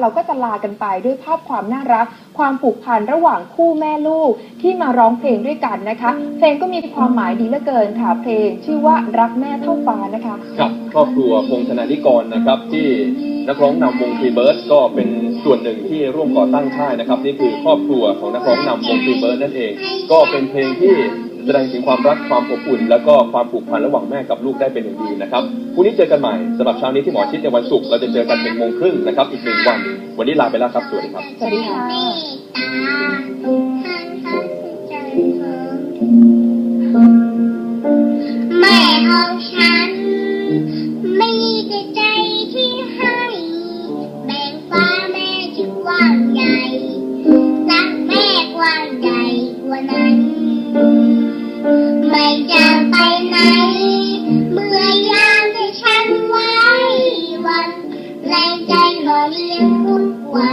เราก็จะลากันไปด้วยภาพความน่ารัก ความผูกพันระหว่างคู่แม่ลูกที่มาร้องเพลงด้วยกันนะคะ เพลงก็มีความหมายดีเหลือเกินค่ะเพลงชื่อว่ารักแม่เท่าฟ้านะคะกับครอบครัวพงษ์ธนาธิกรนะครับที่นักร้องนำวงฟรีเบิร์ดก็เป็นส่วนหนึ่งที่ร่วมก่อตั้งค่ายนะครับนี่คือครอบครัวของนักร้องนำวงฟรีเบิร์ดนั่นเอง ก็เป็นเพลงที่ แสดงถึงความรักความอบอุ่น แล้วก็ความผูกพันระหว่างแม่กับลูกได้เป็นอย่างดีนะครับพรุ่งนี้เจอกันใหม่สำหรับเช้านี้ที่หมอชิดในวันศุกร์เราจะเจอกันเป็นโมงครึ่งนะครับอีกหนึ่งวัน วันนี้ลาไปแล้วครับสวัสดีครับ สวัสดีค่ะเมตตาท่านพระใจแม่ของ นไว้วั